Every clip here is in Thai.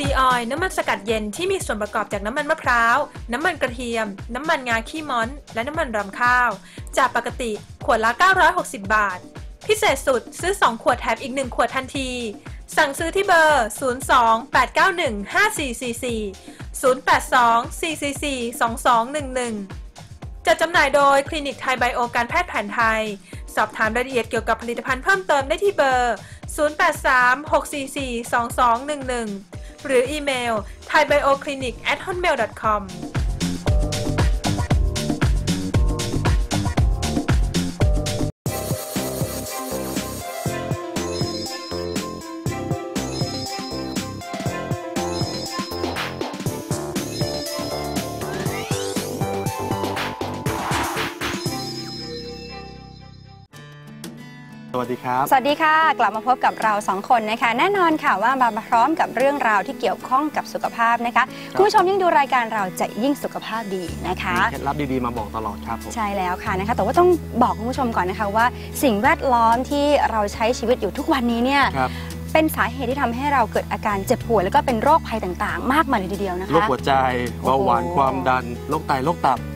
ซีออยน้ำมันสกัดเย็นที่มีส่วนประกอบจากน้ำมันมะพร้าว น้ำมันกระเทียม น้ำมันงาขี้ม้อน และน้ำมันรำข้าว จากปกติขวดละ 960 บาท พิเศษสุดซื้อ 2 ขวดแถมอีก 1 ขวดทันที สั่งซื้อที่เบอร์ 02-891-5444 082-444-2211 จัดจำหน่ายโดยคลินิกไทยไบโอการแพทย์แผนไทย สอบถามรายละเอียดเกี่ยวกับผลิตภัณฑ์เพิ่มเติมได้ที่เบอร์ 0836442211 หรืออีเมล ThaiBioClinic@hotmail.com วัสดีครับ สวัสดีค่ะ กลับมาพบกับเราสองคนนะคะ แน่นอนค่ะว่ามาพร้อมกับเรื่องราวที่เกี่ยวข้องกับสุขภาพนะคะคุณผู้ชมยิ่งดูรายการเราจะยิ่งสุขภาพดีนะคะมีเคล็ดลับดีๆมาบอกตลอดครับผมใช่แล้วค่ะนะคะ แต่ว่าต้องบอกคุณผู้ชมก่อนนะคะว่า สิ่งแวดล้อมที่เราใช้ชีวิตอยู่ทุกวันนี้เนี่ยครับเป็นสาเหตุที่ทำให้เราเกิดอาการเจ็บป่วยแล้วก็เป็นโรคภัยต่างๆ มากมายเลยทีเดียวนะคะ โรคหัวใจเบาหวานโอ้โหความดัน โรคไต โรคตับค่ะ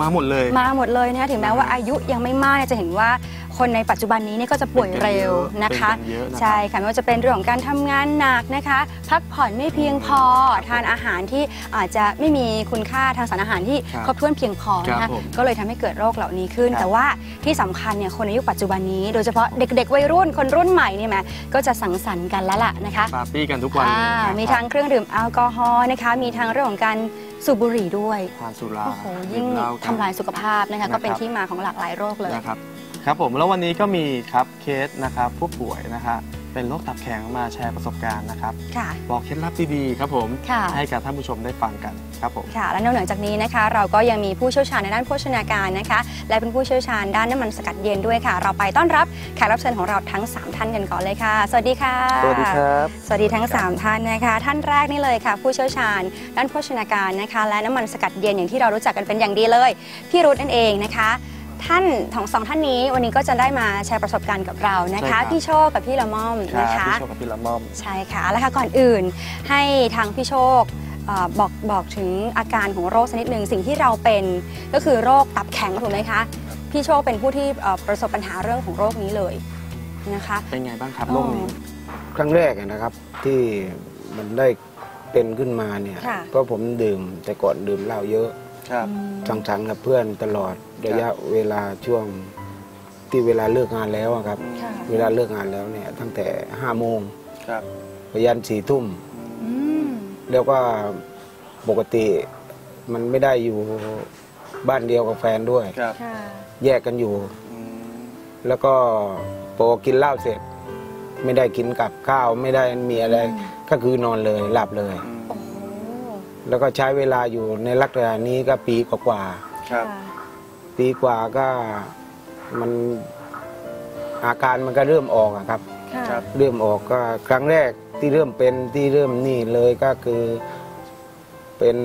มาหมดเลย มาหมดเลยนะคะถึงแม้ว่าอายุยังไม่มากเนี่ยจะเห็นว่าคนในปัจจุบันนี้เนี่ยก็จะป่วยเร็วนะคะเป็นกันเยอะนะครับใช่ค่ะไม่ว่าจะเป็นเรื่องของการทำงานหนักนะคะ พักผ่อนไม่เพียงพอทานอาหารที่อาจจะไม่มีคุณค่าทางสารอาหารที่ครับครบถ้วนเพียงพอนะครัคะบผมก็เลยทำให้เกิดโรคเหล่านี้ขึ้นครับแต่ว่าที่สำคัญเนี่ยคนในยุคปัจจุบันนี้ โดยเฉพาะเด็ก ๆ วัยรุ่นคนรุ่นใหม่เนี่ยแหมก็จะสังสรรค์กันแล้วล่ะนะคะปาร์ตี้กันทุกวันอ่าเลยนะครับมีทั้งเครื่องดื่มแอลกอฮอล์นะคะมีทั้งเรื่องของการสูบบุหรี่ด้วยทานสุราโอ้โหยิ่งดื่มเหล้กัน ทำลายสุขภาพนะคะนะครับก็เป็นที่มาของหลากหลายโรคเลย นะครับครับผมแล้ววันนี้ก็มีครับเคสนะครับผู้ป่วยนะฮะ เป็นโรคตับแข็งมาแชร์ประสบการณ์นะครับค่ะบอกเคล็ดลับดีๆครับผมค่ะให้กับท่านผู้ชมได้ฟังกันครับผมค่ะและนอกเหนือจากนี้นะคะ เราก็ยังมีผู้เชี่ยวชาญในด้านโภชนาการนะคะ และเป็นผู้เชี่ยวชาญด้านน้ำมันสกัดเย็นด้วยค่ะ เราไปต้อนรับแขกรับเชิญของเราทั้ง 3 ท่านกันก่อนเลยค่ะ สวัสดีค่ะ สวัสดีครับ สวัสดีทั้ง 3 ท่านนะคะ ท่านแรกนี่เลยค่ะ ผู้เชี่ยวชาญ ด้านโภชนาการนะคะ และน้ำมันสกัดเย็นอย่างที่เรารู้จักกันเป็นอย่างดีเลยพี่รุธนั่นเองนะคะ ท่านของสองท่านนี้วันนี้ก็จะได้มาแชร์ประสบการณ์กับเรานะใช่ครัคะ บ พี่โชคกับพี่ละม่อมครับนะคะ พี่โชคกับพี่ละม่อม ใช่ค่ะแล้วค่ะก่อนอื่นให้ทางพี่โชคเอ่อบอกบอกถึงอาการของโรคสักนิดหนึ่งสิ่งที่เราเป็นก็คือโรคตับแข็งถูกไหมคะพี่โชคเป็นผู้ที่เอ่อประสบปัญหาเรื่องของโรคนี้เลยนะคะ เป็นไงบ้างครับโรคนี้ ครั้งแรกอะนะครับที่มันได้เป็นขึ้นมาเนี่ยค่ะ เพราะผมดื่มแต่ก่อนดื่มเหล้าเยอะ ครับ สังสรรค์กับเพื่อนตลอด ระยะเวลาช่วงที่เวลาเลิกงานแล้วอะครับ ค่ะเวลาเลิกงานแล้วเนี่ยตั้งแต่ห้าโมงครับไปยันสี่ทุ่ม อืมแล้วก็ปกติมันไม่ได้อยู่บ้านเดียวกับแฟนด้วย ครับค่ะ แยกกันอยู่ อืมแล้วก็พอกินเหล้าเสร็จ ไม่ได้กินกับข้าวไม่ได้มีอะไรก็คือนอนเลยหลับเลยอืมโอ้โหแล้วก็ใช้เวลาอยู่ในลักษณะนี้ก็ปีกว่าครับ ค่ะๆ ปีกว่าก็มันอาการมันก็เริ่มออกอะครับค่ะครับเริ่มออกก็ครั้งแรกที่เริ่มเป็นที่เริ่มนี่เลยก็คือ เป็น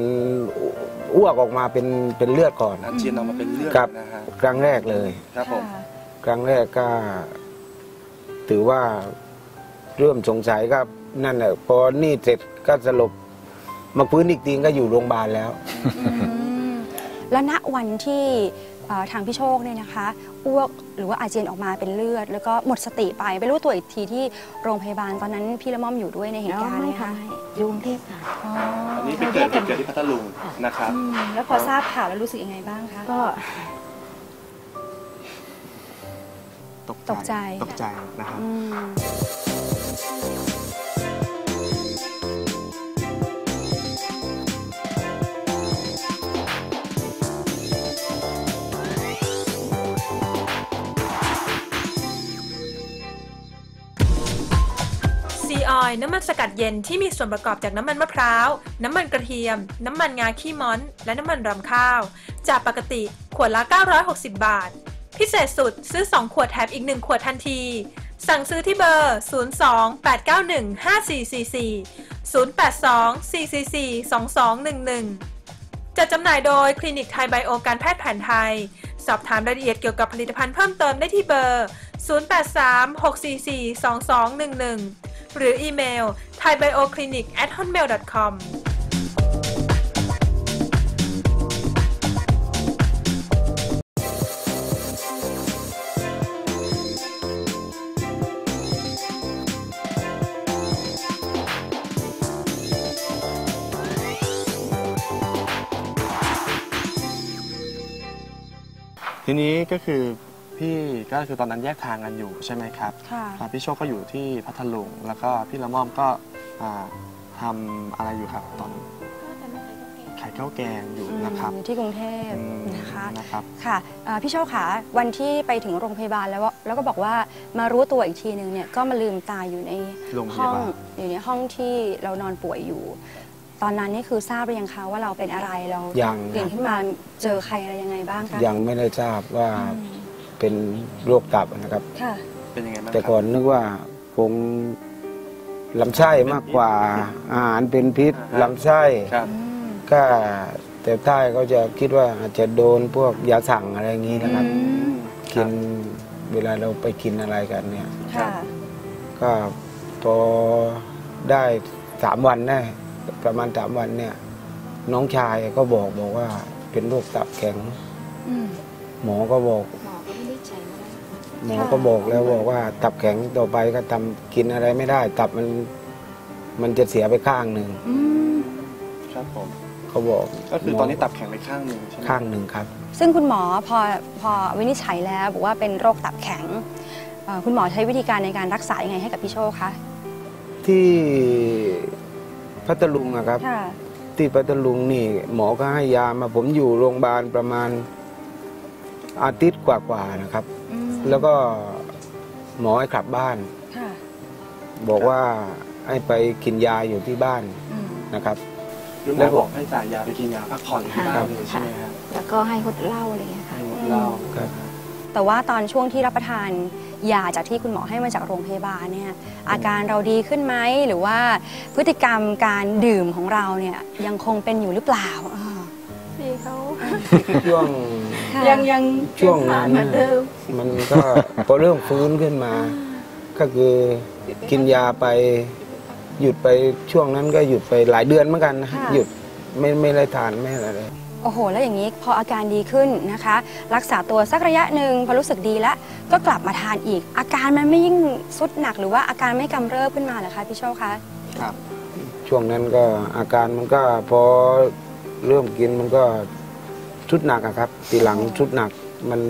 อ้วกออกมาเป็นเป็นเลือดก่อนอาเจียนออกมาเป็นเลือดครับนะฮะครั้งแรกเลย ครับผมค่ะครั้งแรกก็ ถือว่าเริ่มสงสัยก็นั่นแหละพอนี่เสร็จก็สลบมาพื้นอีกทีก็อยู่โรงพยาบาลแล้วอืมแล้วณวันที่เอ่อ ทางพี่โชคเนี่ยนะคะอ้วกหรือว่าอาเจียนออกมาเป็นเลือด แล้วก็หมดสติไปไปรู้ตัวอีกทีที่โรงพยาบาลตอนนั้นพี่ละม่อมอยู่ด้วยในเหตุการณ์ไหมคะอยู่กรุงเทพค่ะอ๋ออันนี้ไปเกิดเกิดที่พัทลุงนะครับอืมแล้วพอทราบข่าวแล้วรู้สึกยังไงบ้างคะก็ตกใจตกใจนะครับ ออยน้ำมันสกัดเย็นที่มีส่วนประกอบจากน้ำมันมะพร้าว น้ำมันกระเทียม น้ำมันงาขี้ม้อน และน้ำมันรำข้าว จากปกติขวดละ 960 บาท พิเศษสุดซื้อ 2 ขวดแถมอีก 1 ขวดทันที สั่งซื้อที่เบอร์ 02-891-5444 082-444-2211 จัดจำหน่ายโดยคลินิกไทยไบโอการแพทย์แผนไทย สอบถามรายละเอียดเกี่ยวกับผลิตภัณฑ์เพิ่มเติมได้ที่เบอร์ 0836442211 หรืออีเมล ThaiBioClinic@hotmail.com ทีนี้ก็คือ พี่ก็คือตอนนั้นแยกทางกันอยู่ใช่ไหมครับค่ะอ่าพี่โชคก็อยู่ที่พัทลุงแล้วก็พี่ละม่อมก็อ่าทำอะไรอยู่ครับตอนขายข้าวแกงอยู่นะครับอืมที่กรุงเทพอืมนะคะนะครับค่ะเอ่อพี่โชคขาวันที่ไปถึงโรงพยาบาลแล้วว่าแล้วก็บอกว่ามารู้ตัวอีกทีนึงเนี่ยก็มาลืมตาอยู่ในโรงพห้อยางบาลอยู่ในห้องที่เรานอนป่วยอยู่ ตอนนั้นนี่คือทราบหรือยังคะว่าเราเป็นอะไรเรายังตื่นขึ้นมาเจอใครอะไรยังไงบ้างคะยังไม่ได้ทราบว่าอืม เป็นโรคตับนะครับ ค่ะ เป็นยังไงบ้างแต่ครับก่อนนึกว่าคงลำไส้มากกว่าอาหารเป็นพิษอ่าฮะลำไส้ครับ อืมก็แต่ใต้เขาจะคิดว่าอาจจะโดนพวกยาสั่งอะไรอย่างนี้นะครับ อืมกินเวลาเราไปกินอะไรกันเนี่ย ค่ะ ก็พอได้สามวันได้ประมาณสามวันเนี่ย น้องชายก็บอกบอกว่าเป็นโรคตับแข็ง อืมหมอก็บอกหมอ หมอก็บอกแล้วบอกว่า ตับแข็งต่อไปก็ทำกินอะไรไม่ได้ ตับมัน มันจะเสียไปข้างหนึ่งอืมครับผมเขาบอกก็คือตอนนี้ตับแข็งไปข้างหนึ่งใช่ไหมข้างหนึ่งครับ ซึ่งคุณหมอพอพอวินิจฉัยแล้วบอกว่าเป็นโรคตับแข็งเอ่อคุณหมอใช้วิธีการในการรักษายังไงให้กับพี่โชคคะที่พัทลุงอะครับค่ะที่พัทลุงนี่ หมอก็ให้ยามาผมอยู่โรงพยาบาลประมาณ อาทิตย์กว่าๆนะครับแล้วก็หมอให้กลับบ้าน ค่ะบอกว่าให้ไปกินยาอยู่ที่บ้านอืม นะครับคือหมแล้อวก็บอกให้จ่ายยาไปกินยาพักผ่อนที่บ้านเลยใช่ไหมครับแล้วก็ให้งดเหล้าอะไรเงี้ยค่ะให้งดเหล้า ครับ แต่ว่าตอนช่วงที่รับประทานยาจากที่คุณหมอให้มาจากโรงพยาบาลเนี่ยอาการเราดีขึ้นไหมหรือว่าพฤติกรรมการดื่มของเราเนี่ยยังคงเป็นอยู่หรือเปล่าอ่าพี่เขา ช่วง ค่ะ ยังยังช่วงนั้นเหมือนเดิมมันก็พอเริ่มฟื้นขึ้นมา ก็คือกินยาไปหยุดไปช่วงนั้นก็หยุดไปหลายเดือนเหมือนกันนะหยุดไม่ไม่ได้ทานไม่อะไรเลยโอ้โห แล้วอย่างนี้พออาการดีขึ้นนะคะ รักษาตัวสักระยะหนึ่งพอรู้สึกดีแล้ว ก็กลับมาทานอีก อาการมันไม่ยิ่งสุดหนักหรือว่าอาการไม่กำเริบขึ้นมาเหรอคะพี่โชคคะครับ ช่วงนั้นก็อาการมันก็พอเริ่มกินมันก็ ชุดหนักอะครับทีหลังชุดหนักมัน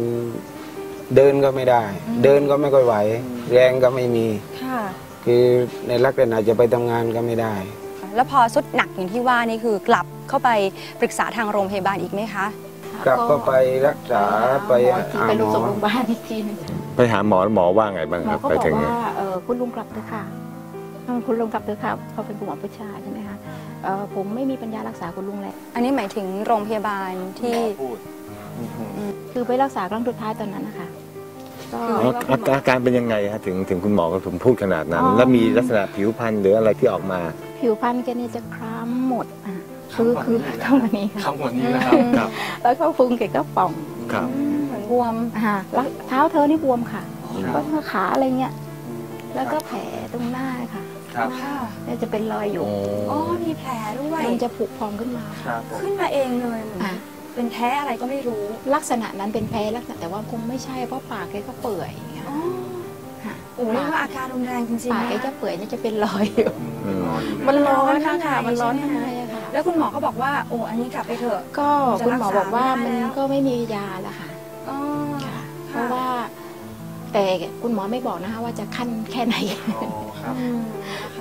เดินก็ไม่ได้ เดินก็ไม่ค่อยไหว แรงก็ไม่มี ค่ะ คือในลักษณะจะไปทำงานก็ไม่ได้ แล้วพอสุดหนักอย่างที่ว่านี่คือกลับเข้าไปปรึกษาทางโรงพยาบาลอีกไหมคะกลับก็ไปรักษาไปหมอที่หาไปหมลงอส่งโรงพยาบาลอีกทีหนึงไปหาหมอหมอว่าไงบ้างหมคอรับเขาไปบอกถึงว่าเออคุณลุงกลับเถอะค่ะอืมคุณลุงกลับเถอะค่ะเขาเป็นคุณหมอผู้ชายใช่ไหมคะ เออผมไม่มีปัญญารักษาคุณลุงแล้วอันนี้หมายถึงโรงพยาบาลที่ พูดอือหือคือไปรักษาครั้งสุดท้ายตอนนั้นนะคะก็อ๋ออาอาการเป็นยังไงฮะถึงถึงคุณหมอก็ถึงพูดขนาดนั้นอ๋อแล้วมีลักษณะผิวพรรณหรืออะไรที่ออกมา ผิวพรรณแกนี่จะคล้ำหมดอะคือคือเข้ามานี้ค่ะคำวันนี้นะครับ ครับ แล้วก็พุงแกก็ป่องครับ เหมือนบวมอ่าแล้วเท้าเธอนี่บวมค่ะครับก็ขาอะไรเงี้ยแล้วก็แผลตรงหน้าค่ะ ครับค่ะเนี่ยจะเป็นรอยอยู่ อ๋อมีแผลด้วยมันจะผุพองขึ้นมา ครับผมขึ้นมาเองเลยเหมือนอะ เป็นแพ้อะไรก็ไม่รู้ลักษณะนั้นเป็นแพ้ลักษณะแต่ว่าคงไม่ใช่เพราะปากแกก็เปื่อยอย่างเงี้ยอ๋อค่ะโอ้เรียกว่าอาการรุนแรงจริงปากๆแกนะจะเปื่อยเนี่ยจะเป็นรอยอยู่ อืม มันร้อนข้างในค่ะมันร้อนใช่ข้างไหมในอะค่ะ แล้วคุณหมอก็บอกว่าโอ้อันนี้กลับไปเถอะ ก็จะคุณหมอบอกว่ารักษาไม่มันได้แล้วก็ไม่มียาแล้วค่ะอ๋อค่ะ เพราะว่า แต่คุณหมอไม่บอกนะคะว่าจะขั้นแค่ไหนอ๋อครับอืม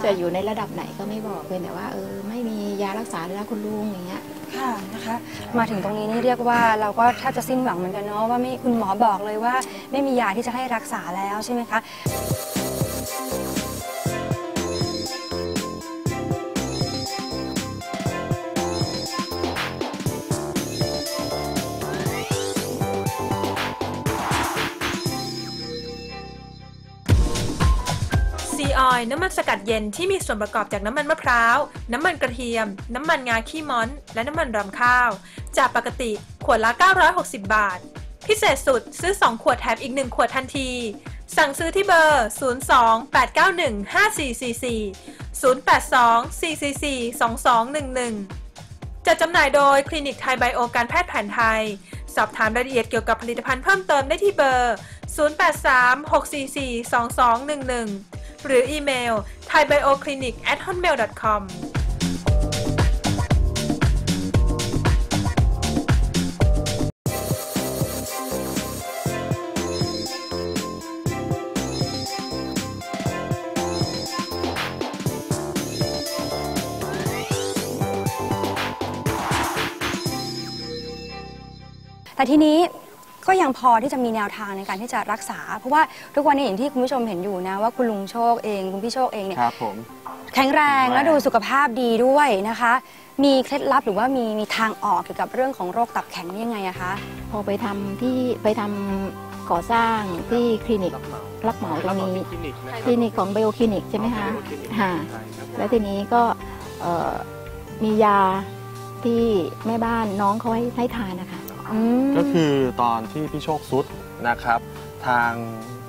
จะอยู่ในระดับไหนก็ไม่บอกเพียงแต่ว่าเออไม่มียารักษาแล้วคุณลุงอย่างเงี้ยค่ะนะคะมาถึงตรงนี้นี่เรียกว่าเราก็แทบจะสิ้นหวังเหมือนกันเนาะว่าไม่คุณหมอบอกเลยว่า ไม่มียาที่จะให้รักษาแล้วใช่ไหมคะ ออยล์น้ำมันสกัดเย็นที่มีส่วนประกอบจากน้ำมันมะพร้าว น้ำมันกระเทียม น้ำมันงาขี้ม้อน และน้ำมันรำข้าว จากปกติขวดละ 960 บาท พิเศษสุดซื้อ 2 ขวดแถมอีก 1 ขวดทันที สั่งซื้อที่เบอร์ 02-891-5444 082-444-2211 จัดจำหน่ายโดยคลินิกไทยไบโอการแพทย์แผนไทย สอบถามรายละเอียดเกี่ยวกับผลิตภัณฑ์เพิ่มเติมได้ที่เบอร์ 0836442211 หรืออีเมล ThaiBioClinic@hotmail.com แต่ทีนี้ ก็ยังพอที่จะมีแนวทางในการที่จะรักษา เพราะว่าทุกวันนี้อย่างที่คุณผู้ชมเห็นอยู่นะว่าคุณลุงโชคเอง คุณพี่โชคเองเนี่ยครับผมแข็งแรงแข็งแรงและดูสุขภาพดีด้วยนะคะ มีเคล็ดลับหรือว่ามีมีทางออกเกี่ยวกับเรื่องของโรคตับแข็งนี่ยังไงอะคะ พอไปทำที่ไปทำก่อสร้างที่คลินิกรับเหมาตรงนี้ คลินิกของไบโอคลินิกใช่ไหมคะค่ะ แล้วทีนี้ก็เอ่อมียาที่แม่บ้านน้องเขาให้ให้ทานนะคะ อืมก็คือตอนที่พี่โชคซุดนะครับ ทาง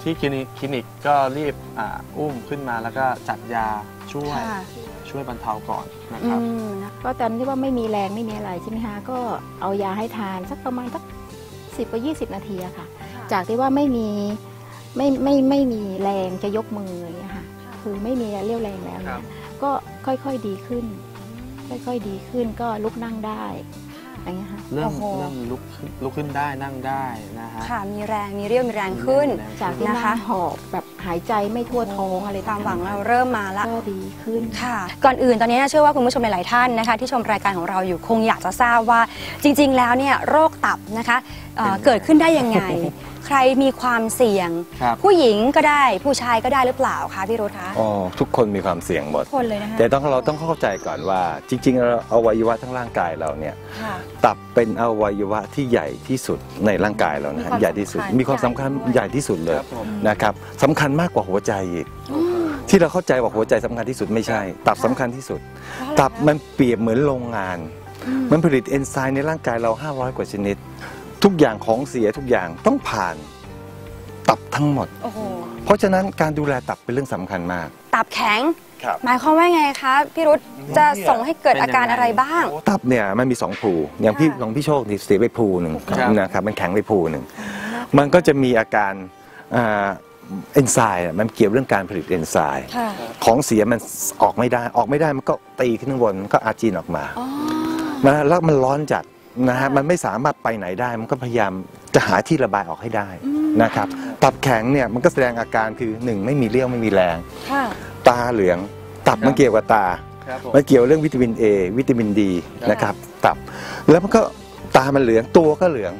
ที่คลินิกคลินิกก็รีบอ่าอุ้มขึ้นมาแล้วก็จัดยาช่วยค่ะช่วยบรรเทาก่อนนะอืครับ มนะก็ตอนที่ว่าไม่มีแรงไม่มีอะไรใช่ไหมคะก็เอายาให้ทานสักประมาณสักสิบกว่ายี่สิบนาทีอะค่ะ จากที่ว่าไม่มีไม่ไม่ไม่มีแรงจะยกมืออย่างเงี้ยค่ะ คือไม่มีเรี่ยวแรงแล้วครัเนี่ยบก็ค่อยๆดีขึ้น ค่อยๆดีขึ้นก็ลุกนั่งได้ อย่างเงี้ยค่ะเริ่มโอ้โหเริ่มลุกขึ้นลุกขึ้นได้นั่งได้นะฮะ ค่ะมีแรงมีเรี่ยวมีแรงขึ้นแรง จากที่นะคะนั่งหอบแบบหายใจไม่ทั่วท้องอะไรความหวังต่เราเริ่มมาละ ก็ดีขึ้น ค่ะ ก่อนอื่นตอนนี้เชื่อว่าคุณผู้ชมหลาย ๆ ท่านนะคะ ที่ชมรายการของเราอยู่คงอยากจะทราบว่าจริง ๆ แล้วเนี่ยโรคตับนะคะเอ่อเกิดขึ้นได้ยังไง ใครมีความเสี่ยง ครับผู้หญิงก็ได้ผู้ชายก็ได้หรือเปล่าคะพี่รุธคะอ๋อทุกคนมีความเสี่ยงหมดทุกคนเลยนะคะแต่ต้องเราต้องเข้าใจก่อนว่า จริงๆเราอวัยวะทั้งร่างกายเราเนี่ย ค่ะ ตับเป็นอวัยวะที่ใหญ่ที่สุดในร่างกายเรานะฮะมีความใหญ่ที่สุดสำคัญมีความสำคัญใหญ่ด้วย ใหญ่ที่สุดเลยครับผม นะครับสำคัญมากกว่าหัวใจอีก ที่เราเข้าใจว่าหัวใจสำคัญที่สุดไม่ใช่ ตับสำคัญที่สุด ตับมันเปรียบเหมือนโรงงาน มันผลิตเอนไซม์ในร่างกายเรา 500 กว่าชนิด ทุกอย่างของเสียทุกอย่างต้องผ่านตับทั้งหมด โอ้โห เพราะฉะนั้นการดูแลตับเป็นเรื่องสำคัญมาก ตับแข็ง ครับหมายความว่าไงคะพี่รุธจะส่งให้เกิดอาการอะไรบ้าง ตับเนี่ยมันมีสองภูอย่างพี่ค่ะ ของพี่โชคนี่เสียไปภูหนึ่งครับ นะครับมันแข็งไปภูหนึ่งมันก็จะมีอาการอ่าเอนไซม์อะมันเกี่ยวเรื่องการผลิตเอนไซม์ค่ะของเสียมันออกไม่ได้ออกไม่ได้มันก็ตีขึ้นข้างบนมันก็อาเจียนออกมา อ๋อ นะฮะแล้วมันร้อนจัด นะฮะค่ะมันไม่สามารถไปไหนได้ มันก็พยายามจะหาที่ระบายออกให้ได้นะครับตับแข็งเนี่ยมันก็แสดงอาการคือหนึ่งไม่มีเรี่ยวไม่มีแรงค่ะตาเหลืองตับมันเกี่ยวกับตาครับผมมันเกี่ยวเรื่องวิตามิน A วิตามินดีครับนะครับตับ แล้วมันก็ตามันเหลืองตัวก็เหลือง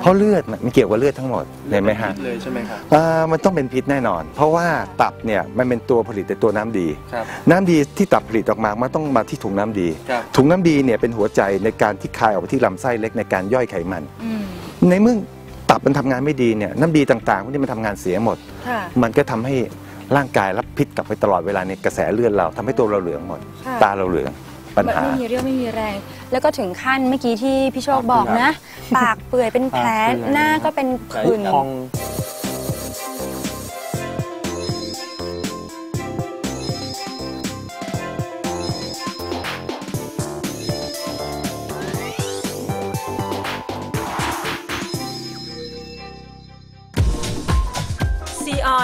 เพราะเลือดน่ะมันเกี่ยวกับเลือดทั้งหมดเห็นไหมฮะเลยใช่ไหมครับอ่ามันต้องเป็นพิษแน่นอน เพราะว่าตับเนี่ยมันเป็นตัวผลิตแต่ตัวน้ำดีครับน้ำดีที่ตับผลิตออกมามันต้องมาที่ถุงน้ำดีครับถุงน้ำดีเนี่ยเป็นหัวใจในการที่คายออกไปที่ลำไส้เล็กในการย่อยไขมันอืมในเมื่อตับมันทำงานไม่ดีเนี่ยน้ำดีต่างๆพวกนี้มันทำงานเสียหมดค่ะมันก็ทำให้ร่างกายรับพิษกลับไปตลอดเวลาในกระแสเลือดเราทำให้ตัวเราเหลืองหมดค่ะตาเราเหลือง ปัญหาไม่มีเรี่ยวไม่มีแรง แล้วก็ถึงขั้นเมื่อกี้ที่พี่โชคบอกนะ ปากเปื่อยเป็นแผลปากเปื่อยหน้าก็เป็นผื่น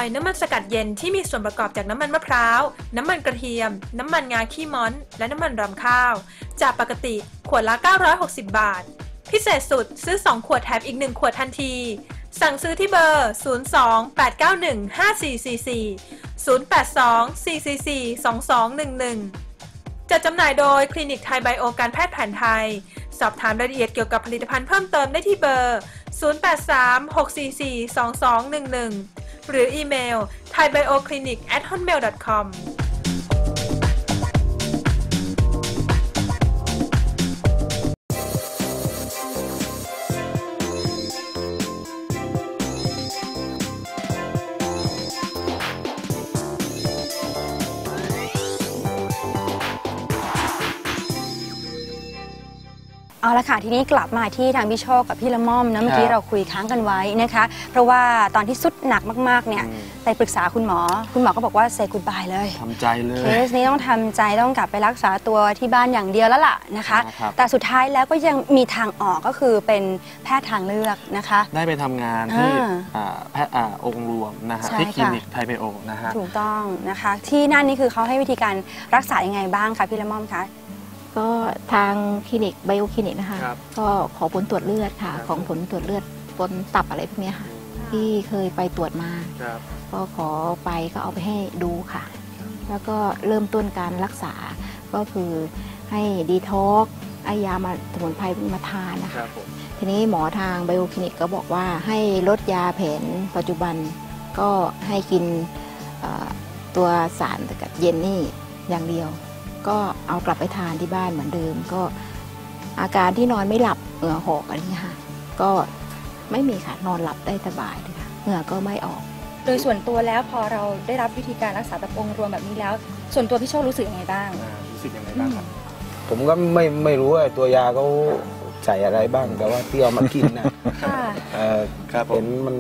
อยน้ำมันสกัดเย็นที่มีส่วนประกอบจากน้ำมันมะพร้าว น้ำมันกระเทียม น้ำมันงาขี้ม้อน และน้ำมันรำข้าว จากปกติขวดละ 960 บาท พิเศษสุดซื้อ 2 ขวดแถมอีก 1 ขวดทันที สั่งซื้อที่เบอร์ 02 891 5444 082 444 2211 จัดจำหน่ายโดยคลินิกไทยไบโอการแพทย์แผนไทย สอบถามรายละเอียดเกี่ยวกับผลิตภัณฑ์เพิ่มเติมได้ที่เบอร์ 0836442211 หรืออีเมล thaibioclinic at hotmail.com เอาละค่ะทีนี้กลับมาที่ทางพี่โชคกับพี่ละม่อมนะเมื่อกี้ครับเราคุยค้างกันไว้นะคะ เพราะว่าตอนที่สุดหนักมากๆเนี่ยอืมไปปรึกษาคุณหมอ คุณหมอก็บอกว่าเซกุ d บายเลยทำใจเลเคยสนี้ต้องทำใจต้องกลับไปรักษาตัวที่บ้านอย่างเดียวแล้วล่ะนะคะครับแต่สุดท้ายแล้วก็ยังมีทางออกก็คือเป็นแพทย์ทางเลือกนะคะ ได้ไปทำงานที่อ่าอ่าแพทย์อ่าองค์รวมนะฮะใช่ที่คลิค่ะนิกไทยไบโอนะฮะถูกต้องนะคะ ที่นั่นนี่คือเขาให้วิธีการรักษายังไงบ้างคะพี่ละม่อมคะ ก็ทางคลินิกไบโอคลินิกนะคะ ครับก็ขอผลตรวจเลือดค่ะ ครับ ของผลตรวจเลือดบนตับอะไรพวกเนี้ยค่ะ ที่เคยไปตรวจมา ครับก็ขอไปก็เอาไปให้ดูค่ะ แล้วก็เริ่มต้นการรักษาก็คือให้ดีท็อกไอยามาสมุนไพรมาทานนะคคะ รับผมทีนี้หมอทางไบโอคลินิกก็บอกว่าให้ลดยาแผนปัจจุบันก็ให้กินเอ่อตัวสารสกัดเย็นนี่อย่างเดียว ก็เอากลับไปทานที่บ้านเหมือนเดิม ก็อาการที่นอนไม่หลับเหงื่อหอกอะไรเงี้ยค่ะก็ไม่มีค่ะนอนหลับได้สบายเลยค่ะเหงื่อก็ไม่ออก โดยส่วนตัวแล้วพอเราได้รับวิธีการรักษาแบบองค์รวมแบบนี้แล้ว ส่วนตัวพี่โชครู้สึกยังไงบ้างอ่ารู้สึกยังไงบ้างครับผมก็ไม่ไม่รู้ว่าตัวยาเขาใส่อะไรบ้างแต่ว่าที่เอามากินนะค่ะเอ่อครับผเห็มนมัน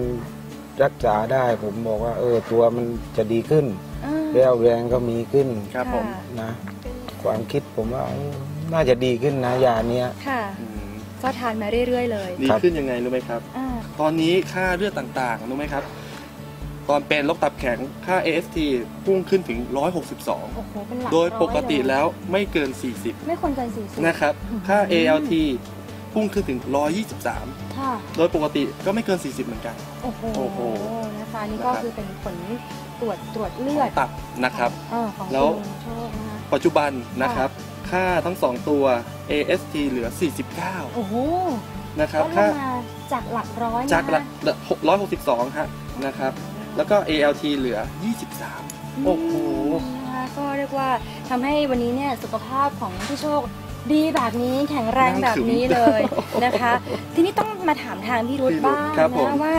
รักษาได้ผมบอกว่า เออตัวมันจะดีขึ้นอืมเรี่ยวแรงก็มีขึ้นครับผมค่ะนะ ความคิดผมว่าเออน่าจะดีขึ้นนะยาเนี้ย ค่ะ อืมก็ทานมาเรื่อย ๆ เลยดีครับขึ้นยังไงรู้ไหมครับ อ่าตอนนี้ค่าเลือดต่างๆรู้ไหมครับ ตอนเป็นโรคตับแข็งค่า AST พุ่งขึ้นถึง162โอ้โหเป็นหลักโดยปกติร้อยเยแล้วไม่เกินไม่ควรเกินสี่สิบ40นะครับ ค่า ALT พุ่งขึ้นถึง 123 ค่ะ โดยปกติก็ไม่เกิน 40 เหมือนกัน โอ้โห โอ้โหนะคะนี่ก็นะครับ คือเป็นผลตรวจตรวจเลือดตับนะครับ เออของแล้ว คุณโชคนะคะ ปัจจุบันนะครับ ค่าทั้ง 2 ตัว AST เหลือ 49 โอ้โหนะครับลดลค่างมาจากหลักร้อยนะจากหลัก162ฮะนะครับ แล้วก็ ALT เหลือ 23 โอ้โหนะคะก็เรียกว่าทำให้วันนี้เนี่ยสุขภาพของพี่โชคดีแบบนี้แข็งแรงแบบนี้เลยนะคะ ทีนี้ต้องมาถามทางพี่รุธพี่รุธบ้างครับผมนะว่า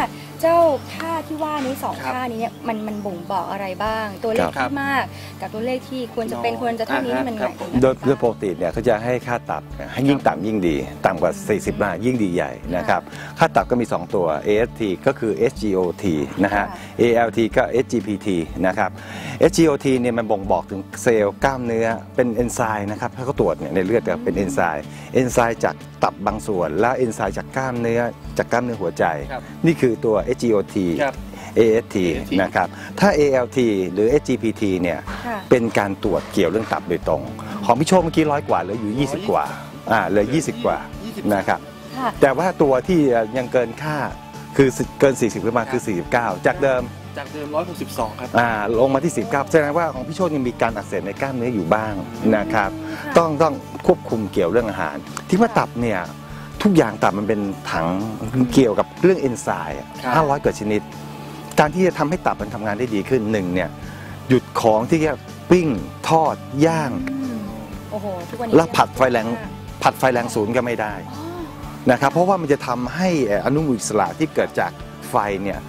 เจ้าค่าที่ว่านี้สองครับค่านี้เนี่ยมันมันบ่งบอกอะไรบ้าง ตัวเลขครับ ที่มากกับตัวเลขที่ควรจะเป็นน้อยควรจะเท่านี้อ่าฮะนี่มันครับหมายถึงโดยอะไรโดยปกติเนี่ยเขาจะให้ค่าตับเนี่ยให้ยิ่งต่ำยิ่งดี ต่ำกว่า 40บาทยิ่งดีใหญ่นะครับ ค่าตับก็มี 2 ตัว AST ก็คือ SGOT นะฮะ ALT ก็ SGPT นะครับ SGOT เนี่ยมันบ่งบอกถึงเซลล์กล้ามเนื้อเป็นเอนไซม์นะครับถ้าเขาตรวจเนี่ยในเลือดเนี่ยเป็นเอนไซม์เอนไซม์จากตับบางส่วน และเอนไซม์จากกล้ามเนื้อจากกล้ามเนื้อหัวใจ ครับ นี่คือตัว SGOT ครับ AST นะครับ ถ้า ALT หรือ SGPT เนี่ยค่ะเป็นการตรวจเกี่ยวเรื่องตับโดยตรง ของพี่โชคเมื่อกี้ร้อยกว่าเหลืออยู่ 20 กว่า อ่า เหลือ 20 กว่า20นะครับค่ะแต่ว่าตัวที่ยังเกินค่า คือเกิน 40ขึ้นมาคือ 49 จากเดิม จากเดิม 162 ครับ อ่า ลงมาที่ 19 แสดงว่าของพี่โชคยังมีการอักเสบในกล้ามเนื้ออยู่บ้างนะครับค่ะต้องต้องควบคุมเกี่ยวเรื่องอาหาร ที่ว่าตับเนี่ย ทุกอย่างตับมันเป็นถังเกี่ยวกับเรื่องเอนไซม์อะครับห้าร้อยกว่าชนิด การที่จะทำให้ตับมันทำงานได้ดีขึ้นหนึ่งเนี่ยหยุดของที่จะปิ้งทอดย่างอืมโอ้โหทุกวันนี้แล้วผัดไฟแรงผัดไฟแรงศูนย์ก็ไม่ได้อ๋อนะครับเพราะว่ามันจะทำให้อนุมูลอิสระที่เกิดจากไฟเนี่ย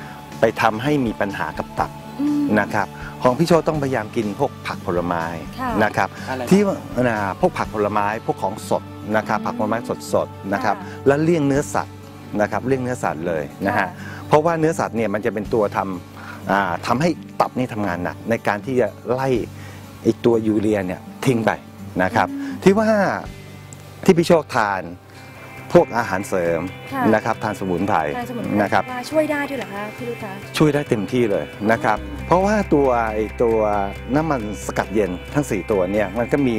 ไปทำให้มีปัญหากับตับอืมนะครับของพี่โชตต้องพยายามกินพวกผักผลไม้ค่ะนะครับอะไรที่ว่าอ่าพวกผักผลไม้พวกของสด นะครับผักผลไม้สดๆนะครับและเลี่ยงเนื้อสัตว์นะครับเลี่ยงเนื้อสัตว์เลยนะฮะเพราะว่าเนื้อสัตว์เนี่ยมันจะเป็นตัวทำอ่าทำให้ตับนี่ทำงานหนักในการที่จะไล่ไอตัวยูเรียเนี่ยทิ้งไปนะครับที่ว่าที่พี่โชคทานพวกอาหารเสริมค่ะนะครับทานสมุนไพรทางสมุนไพรนะครับว่าช่วยได้ด้วยเหรอคะพี่ลูกค้าช่วยได้เต็มที่เลยนะครับ เพราะว่าตัวไอตัวน้ำมันสกัดเย็นทั้ง 4 ตัวเนี่ยมันก็มี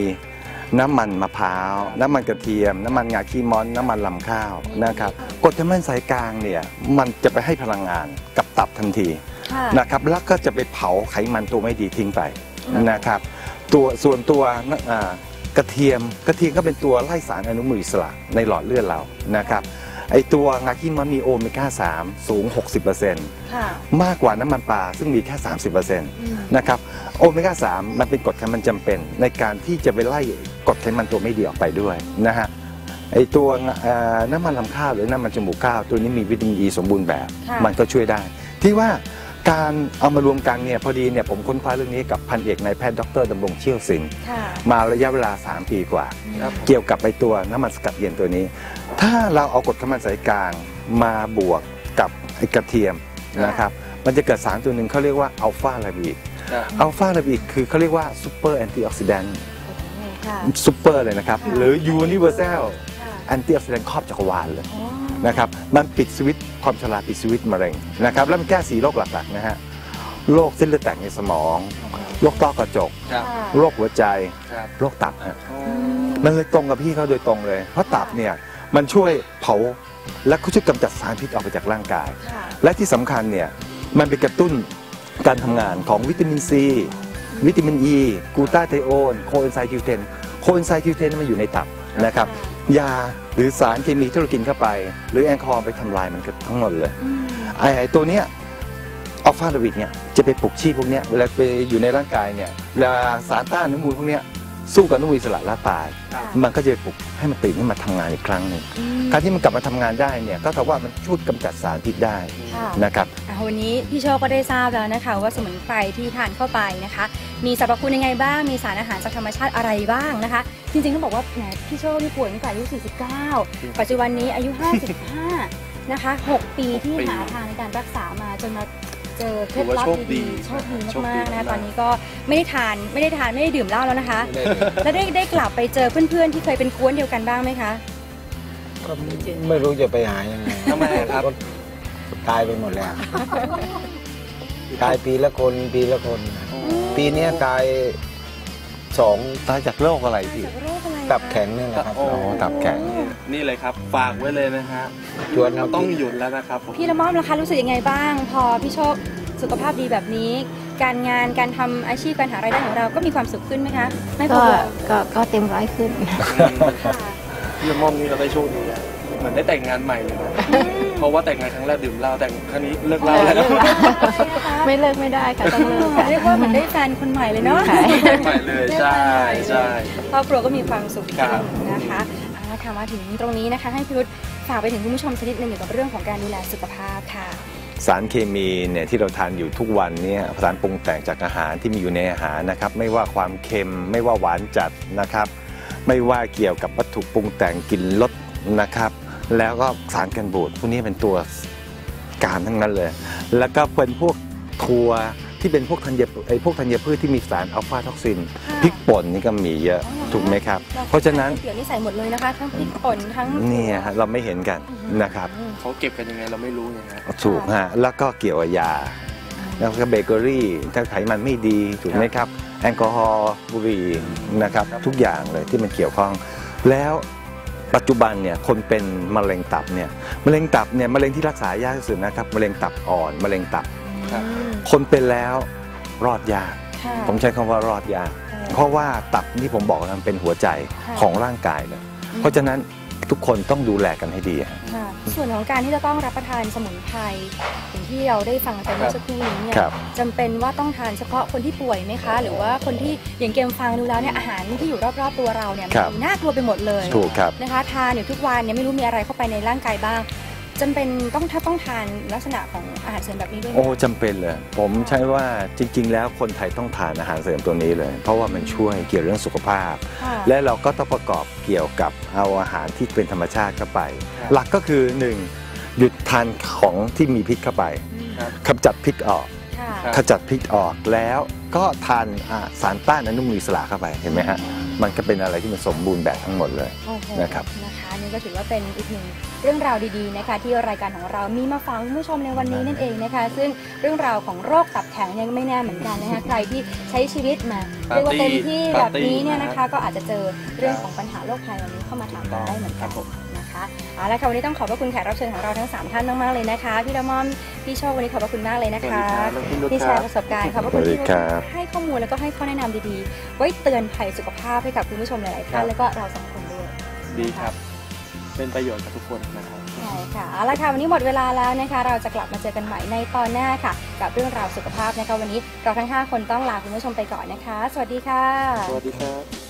น้ำมันมะพร้าว น้ำมันกระเทียม น้ำมันงาขี้ม้อน น้ำมันลำข้าวนะครับกรดไขมันสายกลางเนี่ยมันจะไปให้พลังงานกับตับทันทีค่ะนะครับแล้วก็จะไปเผาไขมันตัวไม่ดีทิ้งไปนะครับตัวส่วนตัวอ่ากระเทียมกระเทียมก็เป็นตัวไล่สารอนุมูลอิสระในหลอดเลือดเรานะครับ ไอตัวงาขี้ม้อนมีโอเมก้า 3 สูง 60%ค่ะมากกว่าน้ำมันปลาซึ่งมีแค่ 30%นอืมะครับโอเมก้า 3 มันเป็นกรดไขมันจำเป็น ในการที่จะไปไล่กรดไขมันตัวไม่ดีออกไปด้วยนะฮะไอตัวเอ่อน้ำมันลำข้าวหรือน้ำมันจมูกข้าว ตัวนี้มีวิตามินอีสมบูรณ์แบบค่ะมันก็ช่วยได้ ที่ว่า การเอามารวมกันเนี่ยพอดีเนี่ยผมค้นคว้าเรื่องนี้กับพันเอกนายแพทย์ดรดำรงเชี่ยวสินค่ะมาระยะเวลา 3 ปีกว่าครับเกี่ยวกับไอตัวน้ำมันสกัดเย็นตัวนี้ ถ้าเราเอากรดไขมันสายกลางมาบวกกับไอกระเทียมนะครับมันจะเกิดสารตัวหนึ่งเขาเรียกว่าอัลฟาลาบิกครับอัลฟาลาบิกคือเขาเรียกว่าซูเปอร์แอนตี้ออกซิแดนต์ค่ะซูเปอร์เลยนะครับ หรือยูนิเวอร์แซลค่ะแอนตี้ออกซิแดนต์ครอบจักรวาลเลยอ๋อ นะครับมันปิดสวิตช์ความชราปิดสวิตช์มะเร็งนะครับแล้วมันแก้สีโรคหลักๆนะฮะโรคเส้นเลือดแตกในสมองโรคต้อกระจกครับค่ะโรคหัวใจครับโรคตับฮะอ๋อมันเลยตรงกับพี่เขาโดยตรงเลย เพราะตับเนี่ยมันช่วยเผาและก็ช่วยกำจัดสารพิษออกไปจากร่างกายค่ะและที่สำคัญเนี่ยมันไปกระตุ้นการทำงานของวิตามินซีวิตามินอ e, ีกลูตาไทโอนโคเอนไซม์คิวเทนโคเอนไซม์คิวเทนมันอยู่ในตับนะครับยา หรือสารเคมีที่เรากินเข้าไป หรือแอลกอฮอล์ไปทำลายมันทั้งหมดเลยอืมไอ้ไอ้ตัวเนี้ยอัลฟาโลวิดเนี่ยจะไปปลุกชีพพวกเนี้ยเวลาไปอยู่ในร่างกายเนี่ยเวลาสารต้านอนุมูลพวกเนี้ย สู้กับอนุมูลอิสระและตายค่ะมันก็จะปลุกให้มันตื่นขึ้นมาทำงานอีกครั้งหนึ่งอืมการที่มันกลับมาทำงานได้เนี่ยก็เท่าว่ามันช่วยกำจัดสารพิษได้ค่ะนะครับอะวันนี้พี่โชคก็ได้ทราบแล้วนะคะ ว่าสมุนไพรที่ทานเข้าไปนะคะ มีสรรพคุณยังไงบ้าง มีสารอาหารจากธรรมชาติอะไรบ้างนะคะ จริงๆต้องบอกว่าแหมพี่โชคนี่ป่วยตั้งแต่อายุ 49 ปัจจุบันนี้อายุ 55 นะคะ 6 ปีที่หกปีหาทางในการรักษามาจนมา เจอเคล็ดถือว่าลับโชคดีดีๆโชคดีโชคดีมากๆนะมากตอนนี้ก็ไม่ได้ทานไม่ได้ทานไม่ได้ดื่มเหล้าแล้วนะคะได้เลยแล้วได้ได้กลับไปเจอเพื่อนๆ ที่เคยเป็นกวนเดียวกันบ้างไหมคะ ก็ไม่รู้จะไปหายังไงทำไมครับก็ตายไปหมดแล้ว ตายปีละคนปีละคน ปีเนี้ยตายสองตายจากโรคอะไรพี่ จากโรคอะไรคะ ตับแข็งนี่แหละครับ โอ้อ๋อตับแข็ง นี่เลยครับ ฝากไว้เลยนะฮะชวนเรามาต้องกินหยุดแล้วนะครับผมพี่ละม่อมนะคะรู้สึกยังไงบ้าง พอพี่โชคสุขภาพดีแบบนี้ การงานการทำอาชีพการหารายได้ของเราก็มีความสุขขึ้นไหมคะไม่พก็อก็ก็เต็มร้อยขึ้นค่ะพี่ละม่อมนี่เราได้โชคดีอะเหมือนได้แต่งงานใหม่เลยนะ เพราะว่าแต่งงานครั้งแรกดื่มเหล้าแต่งครั้งนี้เลิกเหล้าแล้วไม่เลิกไม่ได้ค่ะต้องเลิกค่ะเรียกว่าเหมือนได้แฟนคนใหม่เลยเนาะค่ะใหม่เลยใช่ใช่ครอบครัวก็มีความสุขครับนะคะเอาละค่ะมาถึงตรงนี้นะคะ ให้พี่รุธฝากไปถึงคุณผู้ชมสักนิดนึงเกี่ยวกับเรื่องของการดูแลสุขภาพค่ะ สารเคมีเนี่ยที่เราทานอยู่ทุกวันเนี่ยสารปรุงแต่งจากอาหารที่มีอยู่ในอาหารนะครับ ไม่ว่าความเค็ม ไม่ว่าหวานจัดนะครับ ไม่ว่าเกี่ยวกับวัตถุปรุงแต่งกลิ่นรสนะครับ แล้วก็สารกันบูดพวกนี้เป็นตัวการทั้งนั้นเลย แล้วก็เป็นพวกทัวที่เป็นพวกธัญไอ้พวกธัญพืชที่มีสารอัลฟาท็อกซินค่ะพริกป่นนี่ก็มีเยอะอ๋อถูกไหมครับ เพราะฉะนั้นเดี๋ยวนี้ใส่หมดเลยนะคะทั้งพริกป่นทั้งเนี่ยฮะเราไม่เห็นกันนะครับเขาเก็บกันยังไงเราไม่รู้ไงฮะถูกฮะแล้วก็เกี่ยวกับยาแล้วก็เบเกอรี่ถ้าไขมันไม่ดีถูกไหมครับ แอลกอฮอล์บุหรี่นะครับทุกอย่างเลยที่มันเกี่ยวข้องแล้ว ปัจจุบันเนี่ยคนเป็นมะเร็งตับเนี่ยมะเร็งตับเนี่ยมะเร็งที่รักษายากที่สุดนะครับมะเร็งตับอ่อนมะเร็งตับครับอืมคนเป็นแล้วรอดยากค่ะผมใช้คำว่ารอดยากเพราะว่าตับที่ผมบอกนั้นเป็นหัวใจค่ะของร่างกายเลยเพราะฉะนั้น ทุกคนต้องดูแลกันให้ดีฮะ ค่ะส่วนของการที่จะต้องรับประทานสมุนไพรอย่างที่เราได้ฟังไปเมื่อสักครู่นี้เนี่ยครับจำเป็นว่าต้องทานเฉพาะคนที่ป่วยไหมคะ หรือว่าคนที่อย่างเกมฟังดูแล้วเนี่ยอาหารที่อยู่รอบๆตัวเราเนี่ยครับ มันน่ากลัวไปหมดเลยถูกครับ นะคะทานอยู่ทุกวันเนี่ยไม่รู้มีอะไรเข้าไปในร่างกายบ้าง จำเป็นต้องถ้าต้องทานลักษณะของอาหารเสริมแบบนี้ด้วยไหมโอ้จำเป็นเลย ผมใช้ว่าจริง ๆ แล้วคนไทยต้องทานอาหารเสริมตัวนี้เลย เพราะว่ามันช่วยเกี่ยวเรื่องสุขภาพ ค่ะ และเราก็ต้องประกอบเกี่ยวกับเอาอาหารที่เป็นธรรมชาติเข้าไป ครับหลักก็คือ 1. หยุดทานของที่มีพิษเข้าไปครับกำจัดพิษออก ค่ะครับ ขจัดพิษออกแล้วก็ทานอ่าสารต้านอนุมูลอิสระเข้าไปเห็นไหมฮะ มันก็เป็นอะไรที่มันสมบูรณ์แบบทั้งหมดเลยโอ้โหนะครับนะคะนี่ก็ถือว่าเป็นอีกหนึ่งเรื่องราวดีๆนะคะ ที่รายการของเรามีมาฝากคุณผู้ชมในวันนี้นั่นเองนะคะ ซึ่งเรื่องราวของโรคตับแข็งเนี่ยไม่แน่เหมือนกันนะคะใครที่ใช้ชีวิตมาเรียกว่าเต็มที่แบบนี้เนี่ยนะคะ ก็อาจจะเจอเรื่องของปัญหาโรคภัยเหล่านี้เข้ามาถามกันได้เหมือนกัน นะคะเอาละค่ะวันนี้ต้องขอบพระคุณแขกรับเชิญของเราทั้งสามท่านมากๆเลยนะคะ พี่ละม่อมพี่โชควันนี้ขอบพระคุณมากเลยนะสวัสคะดีครับแล้วพี่นุชที่คแชรัร์บประสบการณ์ขอบพระคุณสวัสดีที่ครับให้ข้อมูลแล้วก็ให้ข้อแนะนำดีๆ ไว้เตือนภัยสุขภาพให้กับคุณผู้ชมหลายๆท่านแล้วก็เราสองคนด้วยดีครับ เป็นประโยชน์กับทุกคนนะครับใช่ค่ะเอาละค่ะวันนี้หมดเวลาแล้วนะคะ เราจะกลับมาเจอกันใหม่ในตอนหน้าค่ะ กับเรื่องราวสุขภาพนะคะวันนี้เราทั้ง 5 คนต้องลาคุณผู้ชมไปก่อนนะคะ สวัสดีค่ะ สวัสดีครับ